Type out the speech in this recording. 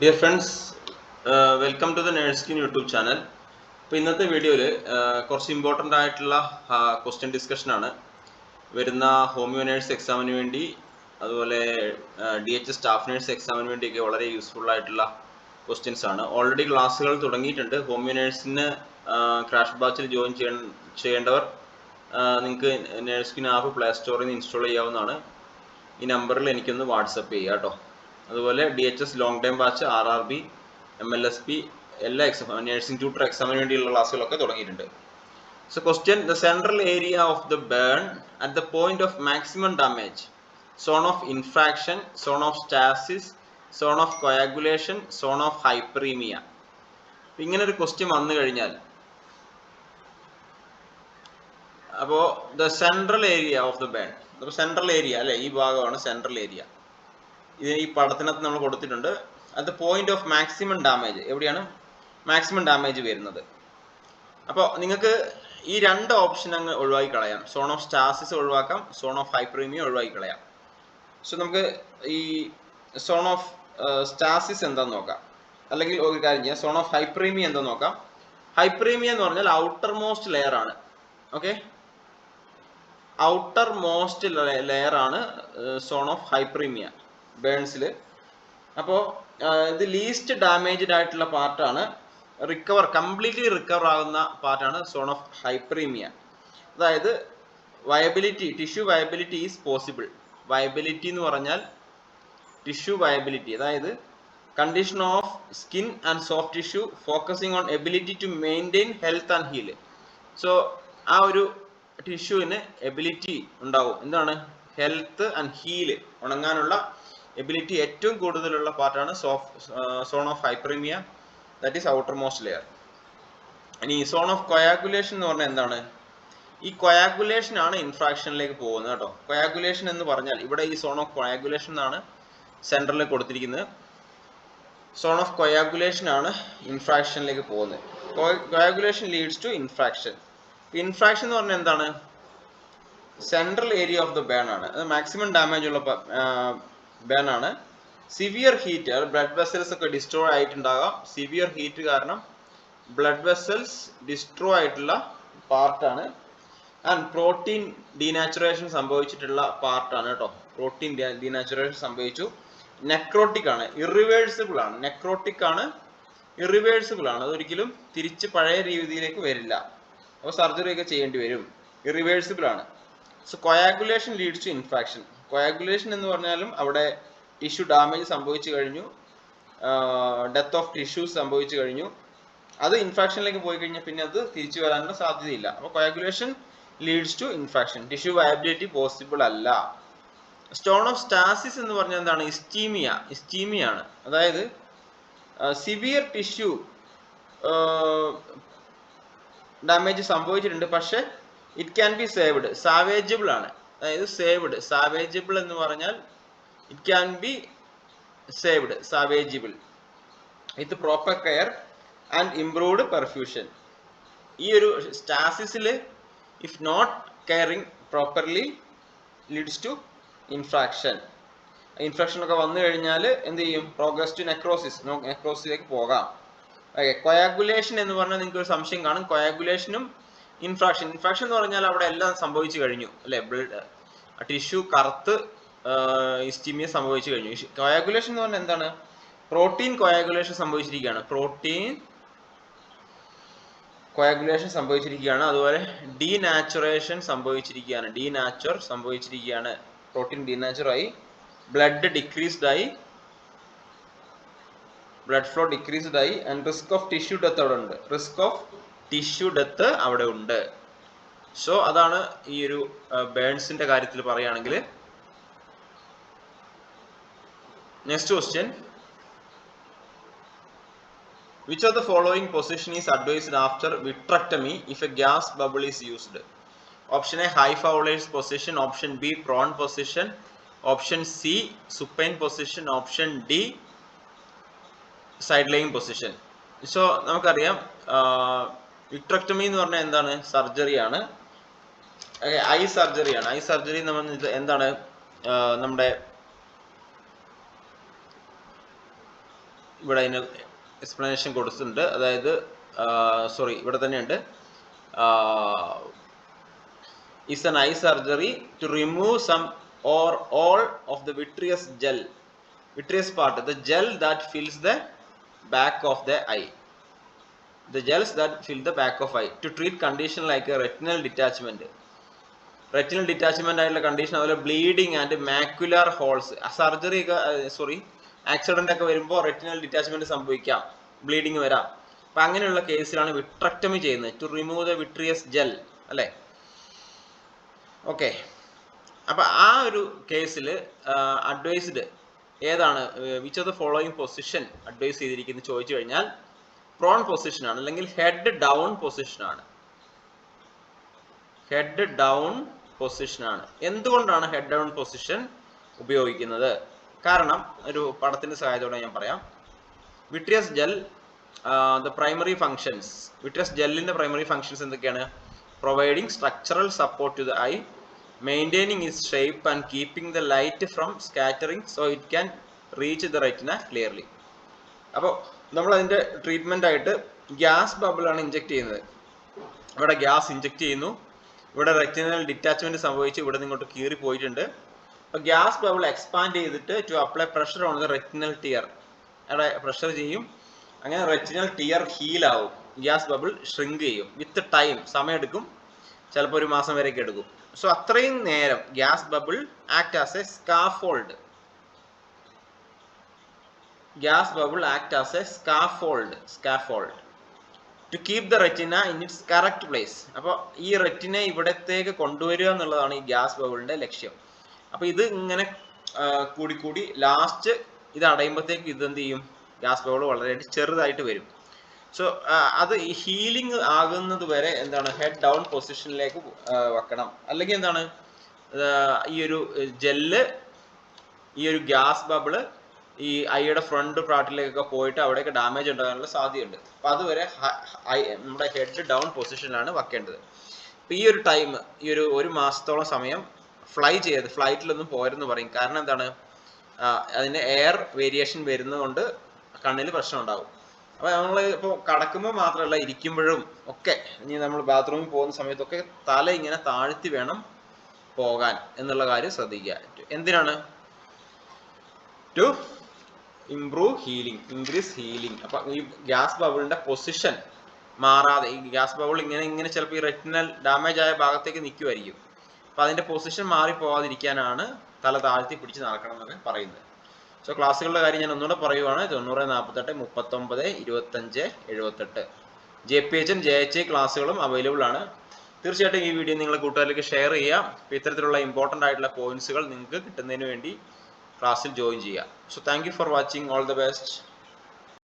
Dear friends welcome to the nursekin YouTube channel അപ്പോൾ ഇന്നത്തെ വീഡിയോയിൽ കുറച്ച് ഇമ്പോർട്ടന്റ് ആയിട്ടുള്ള ക്വസ്റ്റ്യൻ ഡിസ്കഷനാണ് വരുന്ന ഹോമിയോ നേഴ്സ് എക്സാമിന് വേണ്ടി അതുപോലെ ഡി എച്ച് സ്റ്റാഫ് നേഴ്സ് എക്സാമിന് വേണ്ടിയൊക്കെ വളരെ യൂസ്ഫുൾ ആയിട്ടുള്ള ക്വസ്റ്റ്യൻസ് ആണ്. ഓൾറെഡി ക്ലാസ്സുകൾ തുടങ്ങിയിട്ടുണ്ട്. ഹോമിയോ നേഴ്സിന് ക്രാഷ് ബാച്ചിൽ ജോയിൻ ചെയ്യ ചെയ്യേണ്ടവർ നിങ്ങൾക്ക് നേഴ്സ്കിൻ ആപ്പ് പ്ലേ സ്റ്റോറിൽ നിന്ന് ഇൻസ്റ്റാൾ ചെയ്യാവുന്നതാണ്. ഈ നമ്പറിൽ എനിക്കൊന്ന് വാട്സപ്പ് ചെയ്യാം കേട്ടോ അതുപോലെ D H S long time batch R R B M L S P എല്ലാ എക്സാം നേഴ്സിംഗ് ട്യൂട്ടർ എക്സാമിന് വേണ്ടിയുള്ള ക്ലാസ്സുകളൊക്കെ തുടങ്ങിയിട്ടുണ്ട്. So question the central area of the burn at the point of maximum damage zone of infarction zone of stasis zone of coagulation zone of hyperemia ഇങ്ങനെ ഒരു question വന്നു കഴിഞ്ഞാൽ അപ്പോ the central area of the burn അപ്പോൾ central area അല്ലെ? ഈ ഭാഗമാണ് central area ഇത് ഈ പടത്തിനകത്ത് നമ്മൾ കൊടുത്തിട്ടുണ്ട്. അത് പോയിന്റ് ഓഫ് മാക്സിമം ഡാമേജ് എവിടെയാണ്? മാക്സിമം ഡാമേജ് വരുന്നത്. അപ്പോൾ നിങ്ങൾക്ക് ഈ രണ്ട് ഓപ്ഷൻ അങ്ങ് ഒഴിവാക്കി കളയാം. സോൺ ഓഫ് സ്റ്റാസിസ് ഒഴിവാക്കാം സോൺ ഓഫ് ഹൈപ്രീമിയം ഒഴിവാക്കി കളയാം. സോ നമുക്ക് ഈ സോൺ ഓഫ് സ്റ്റാസിസ് എന്താന്ന് നോക്കാം. അല്ലെങ്കിൽ ഒരു കാര്യം ചെയ്യാം. സോൺ ഓഫ് ഹൈപ്രീമിയം എന്താന്ന് നോക്കാം? ഹൈപ്രീമിയം എന്ന് പറഞ്ഞാൽ ഔട്ടർ മോസ്റ്റ് ലെയർ ആണ്. ഓക്കെ ഔട്ടർ മോസ്റ്റ് ലെയർ ആണ് സോൺ ഓഫ് ഹൈപ്രീമിയ ബേൺസിൽ അപ്പോൾ ഇത് ലീസ്റ്റ് ഡാമേജ്ഡ് ആയിട്ടുള്ള പാർട്ടാണ്. റിക്കവർ കംപ്ലീറ്റ്ലി റിക്കവർ ആകുന്ന പാർട്ടാണ് സോൺ ഓഫ് ഹൈപ്രീമിയ അതായത് viability tissue viability is possible viability എന്ന് പറഞ്ഞാൽ ടിഷ്യൂ വയബിലിറ്റി അതായത് condition of skin and soft tissue focusing on ability to maintain health and heal so ആ ഒരു ടിഷ്യൂവിന് എബിലിറ്റി ഉണ്ടാവും. എന്താണ്? ഹെൽത്ത് ആൻഡ് ഹീൽ ഉണങ്ങാനുള്ള എബിലിറ്റി ഏറ്റവും കൂടുതലുള്ള പാർട്ടാണ് സോഫ് zone of hyperemia that is outermost layer ഇനി സോൺ ഓഫ് കൊയാഗുലേഷൻ എന്ന് പറഞ്ഞാൽ എന്താണ്? ഈ കൊയാഗുലേഷൻ ആണ് ഇൻഫ്രാക്ഷനിലേക്ക് പോകുന്നത് കേട്ടോ. കൊയാഗുലേഷൻ എന്ന് പറഞ്ഞാൽ ഇവിടെ ഈ സോൺ ഓഫ് കൊയാഗുലേഷൻ എന്നാണ് സെൻട്രലിൽ കൊടുത്തിരിക്കുന്നത്. സോൺ ഓഫ് കൊയാഗുലേഷൻ ആണ് ഇൻഫ്രാക്ഷനിലേക്ക് പോകുന്നത്. Coagulation leads to infarction infarction എന്ന് പറഞ്ഞാൽ എന്താണ്? Central area of the burn ആണ്. അത് മാക്സിമം ഡാമേജ് ഉള്ള ബേൺ ആണ്. സിവിയർ ഹീറ്റ് ബ്ലഡ് വെസൽസ് ഒക്കെ ഡിസ്ട്രോയ് ആയിട്ടുണ്ടാകാം. സിവിയർ ഹീറ്റ് കാരണം ബ്ലഡ് വെസൽസ് ഡിസ്ട്രോ ആയിട്ടുള്ള പാർട്ടാണ് ആൻഡ് പ്രോട്ടീൻ ഡീനാച്ചുറേഷൻ സംഭവിച്ചിട്ടുള്ള പാർട്ടാണ് കേട്ടോ. പ്രോട്ടീൻ ഡീനാച്ചുറേഷൻ സംഭവിച്ചു. നെക്രോട്ടിക് ആണ്. ഇറിവേഴ്സിബിൾ ആണ്. നെക്രോട്ടിക് ആണ്. ഇറിവേഴ്സിബിൾ ആണ്. അതൊരിക്കലും തിരിച്ച് പഴയ രീതിയിലേക്ക് വരില്ല. അപ്പോൾ സർജറി ഒക്കെ ചെയ്യേണ്ടി വരും. ഇറിവേഴ്സിബിൾ ആണ്. So coagulation leads to infarction coagulation എന്ന് പറഞ്ഞാലും അവിടെ ടിഷ്യൂ ഡാമേജ് സംഭവിച്ചു കഴിഞ്ഞു. ഡെത്ത് ഓഫ് ടിഷ്യൂസ് സംഭവിച്ചു കഴിഞ്ഞു. അത് ഇൻഫാക്ഷനിലേക്ക് പോയി കഴിഞ്ഞാൽ പിന്നെ അത് തിരിച്ചു വരാനുള്ള സാധ്യതയില്ല. അപ്പോൾ coagulation leads to infarction tissue viability possible അല്ല. സ്റ്റോൺ ഓഫ് സ്റ്റാസിസ് എന്ന് പറഞ്ഞാൽ എന്താണ്? ഇസ്റ്റീമിയ ഇസ്റ്റീമിയ ആണ്. അതായത് സിവിയർ ടിഷ്യൂ ഡാമേജ് സംഭവിച്ചിട്ടുണ്ട്. പക്ഷേ it can be saved salvageable ആണ്. അതായത് സേവ്ഡ് സാവേജബിൾ എന്ന് പറഞ്ഞാൽ it can be saved salvageable with proper care and improved perfusion ഈ ഒരു സ്റ്റാസിസിൽ if not caring properly leads to infarction infarction ഒക്കെ വന്നു കഴിഞ്ഞാൽ എന്ത് ചെയ്യും? പ്രോഗ്രസ് ടു നെക്രോസിസ് നെക്രോസിലേക്ക് പോകാം. കൊയാഗുലേഷൻ എന്ന് പറഞ്ഞാൽ നിങ്ങൾക്ക് ഒരു സംശയം കാണും. കൊയാഗുലേഷനും ഇൻഫ്രാക്ഷൻ ഇൻഫ്രാക്ഷൻ എന്ന് പറഞ്ഞാൽ അവിടെ എല്ലാം സംഭവിച്ചു കഴിഞ്ഞു. അല്ലെ? ബ്ലഡ് ടിഷ്യൂ കറുത്ത് ഇസ്റ്റിമിയ സംഭവിച്ചു കഴിഞ്ഞു. കോയാഗുലേഷൻ എന്ന് പറഞ്ഞാൽ എന്താണ്? പ്രോട്ടീൻ കോയാഗുലേഷൻ സംഭവിച്ചിരിക്കുകയാണ്. പ്രോട്ടീൻ കോയാഗുലേഷൻ സംഭവിച്ചിരിക്കുകയാണ്. അതുപോലെ ഡീനാച്ചുറേഷൻ സംഭവിച്ചിരിക്കുകയാണ്. ഡീനാച്ചുർ സംഭവിച്ചിരിക്കുകയാണ്. പ്രോട്ടീൻ ഡീനാച്ചുർ ആയി. ബ്ലഡ് ഡിക്രീസ്ഡ് ആയി. ബ്ലഡ് ഫ്ലോ ഡിക്രീസ്ഡ് ആയി. And risk of tissue death അവിടെ ഉണ്ട്. റിസ്ക് ഓഫ് ടിഷ്യൂ ഡെത്ത് അവിടെ ഉണ്ട്. സോ അതാണ് ഈ ഒരു ബേൺസിന്റെ കാര്യത്തിൽ പറയുകയാണെങ്കിൽ. Next question which of the following position is advised after vitrectomy if a gas bubble is used option A high Fowler's position option B prone position option C supine position option D side lying position so നമുക്കറിയാം vitrectomy എന്ന് പറഞ്ഞാൽ എന്താണ്? Surgery സർജറിയാണ് eye surgery ആണ്. Eye surgery എന്താണ്? നമ്മുടെ ഇവിടെ അതിന് എക്സ്പ്ലനേഷൻ കൊടുത്തിട്ടുണ്ട്. അതായത് സോറി ഇവിടെ തന്നെയുണ്ട്. Is an eye surgery to remove some or all of the vitreous gel vitreous part the gel that fills the back of the eye the gels that fill the back of eye to treat condition like a retinal detachment. Retinal detachment ആയിട്ടുള്ള condition അതുപോലെ bleeding and macular holes surgery ഒക്കെ sorry accident ഒക്കെ വരുമ്പോൾ retinal detachment സംഭവിക്കാം. Bleeding വരാം. അപ്പൊ അങ്ങനെയുള്ള കേസിലാണ് വിട്രക്ടമി ചെയ്യുന്നത്. To remove the vitreous gel അല്ലേ? ഓക്കെ അപ്പൊ ആ ഒരു കേസിൽ അഡ്വൈസ്ഡ് ഏതാണ്? Which of the following position advise ചെയ്തിരിക്കുന്നത് ചോദിച്ചു കഴിഞ്ഞാൽ പ്രോൺ ആണ് അല്ലെങ്കിൽ ഹെഡ് ഡൗൺ പൊസിഷൻ ആണ്. ഹെഡ് ഡൗൺ പൊസിഷൻ ആണ്. എന്തുകൊണ്ടാണ് ഹെഡ് ഡൗൺ പൊസിഷൻ ഉപയോഗിക്കുന്നത്? കാരണം ഒരു പടത്തിന്റെ സഹായത്തോടെ ഞാൻ പറയാം. Vitreous gel the primary functions vitreous ജെല്ലിന്റെ primary functions എന്തൊക്കെയാണ്? Providing structural support to the eye maintaining its shape and keeping the light from scattering so it can reach the retina clearly അപ്പോൾ നമ്മൾ അതിന്റെ ട്രീറ്റ്മെന്റ് ആയിട്ട് gas bubble ആണ് inject ചെയ്യുന്നത്. ഇവിടെ gas inject ചെയ്യുന്നു. ഇവിടെ റെറ്റിനൽ ഡിറ്റാച്ച്മെന്റ് സംഭവിച്ച് ഇവിടെ നിങ്ങോട്ട് കീറി പോയിട്ടുണ്ട്. അപ്പോൾ ഗ്യാസ് ബബിൾ എക്സ്പാൻഡ് ചെയ്തിട്ട് to apply pressure on the retinal tear അവിടെ പ്രഷർ ചെയ്യും. അങ്ങനെ റെറ്റിനൽ ടിയർ ഹീൽ ആവും. ഗ്യാസ് ബബിൾ ഷ്രിങ്ക് ചെയ്യും. വിത്ത് ടൈം സമയമെടുക്കും. ചിലപ്പോൾ ഒരു മാസം വരെയൊക്കെ എടുക്കും. സോ അത്രയും നേരം gas bubble act as a scaffold gas bubble act as a scaffold scaffold. To keep the retina in its correct place അപ്പോൾ ഈ റെറ്റിനെ ഇവിടത്തേക്ക് കൊണ്ടുവരിക എന്നുള്ളതാണ് ഈ ഗ്യാസ് ബബിളിന്റെ ലക്ഷ്യം. അപ്പോൾ ഇത് ഇങ്ങനെ കൂടി കൂടി ലാസ്റ്റ് ഇത് അടയുമ്പോഴത്തേക്ക് ഇത് എന്ത് ചെയ്യും? ഗ്യാസ് ബബിൾ വളരെ ചെറുതായിട്ട് വരും. സോ അത് ഹീലിംഗ് ആകുന്നത് വരെ എന്താണ്? ഹെഡ് ഡൗൺ പൊസിഷനിലേക്ക് വെക്കണം. അല്ലെങ്കിൽ എന്താണ്? ഈ ഒരു ജെല്ല് ഈ ഒരു ഗ്യാസ് ബബിൾ ഈ ഐയുടെ ഫ്രണ്ട് പാർട്ടിലേക്കൊക്കെ പോയിട്ട് അവിടെയൊക്കെ ഡാമേജ് ഉണ്ടാകാനുള്ള സാധ്യതയുണ്ട്. അപ്പൊ അതുവരെ നമ്മുടെ ഹെഡ് ഡൗൺ പൊസിഷനിലാണ് വെക്കേണ്ടത് അപ്പൊ ഈ ഒരു ടൈം ഈ ഒരു ഒരു മാസത്തോളം സമയം ഫ്ലൈ ചെയ്ത് ഫ്ലൈറ്റിലൊന്നും പോരെന്ന് പറയും. കാരണം എന്താണ്? അതിന് എയർ വേരിയേഷൻ വരുന്നതുകൊണ്ട് കണ്ണിൽ പ്രശ്നം ഉണ്ടാകും. അപ്പൊ നമ്മൾ ഇപ്പോൾ കടക്കുമ്പോൾ മാത്രമല്ല ഇരിക്കുമ്പോഴും ഒക്കെ ഇനി നമ്മൾ ബാത്റൂമിൽ പോകുന്ന സമയത്തൊക്കെ തല ഇങ്ങനെ താഴ്ത്തി വേണം പോകാൻ എന്നുള്ള കാര്യം ശ്രദ്ധിക്കുക. എന്തിനാണ്? To improve healing increase healing അപ്പൊ ഈ ഗ്യാസ് ബബിളിന്റെ പൊസിഷൻ മാറാതെ ഈ ഗ്യാസ് ബബിൾ ഇങ്ങനെ ഇങ്ങനെ ചിലപ്പോൾ ഈ റെറ്റിനൽ ഡാമേജ് ആയ ഭാഗത്തേക്ക് നിൽക്കുമായിരിക്കും അപ്പൊ അതിന്റെ പൊസിഷൻ മാറി പോകാതിരിക്കാനാണ് തല താഴ്ത്തി പിടിച്ച് നടക്കണം എന്നൊക്കെ പറയുന്നത്. സോ ക്ലാസ്സുകളുടെ കാര്യം ഞാൻ ഒന്നുകൂടെ പറയുവാണ്. തൊണ്ണൂറ് നാൽപ്പത്തെട്ട് മുപ്പത്തൊമ്പത് ഇരുപത്തഞ്ച് എഴുപത്തെട്ട്. ജെ പി എച്ചും ജെ എച്ച് ക്ലാസ്സുകളും അവൈലബിൾ ആണ്. തീർച്ചയായിട്ടും ഈ വീഡിയോ നിങ്ങളുടെ കൂട്ടുകാരിലേക്ക് ഷെയർ ചെയ്യാം ഇത്തരത്തിലുള്ള ഇമ്പോർട്ടന്റ് ആയിട്ടുള്ള പോയിന്റ്സുകൾ നിങ്ങൾക്ക് കിട്ടുന്നതിന് വേണ്ടി ക്ലാസ്സിൽ ജോയിൻ ചെയ്യുക so thank you for watching all the best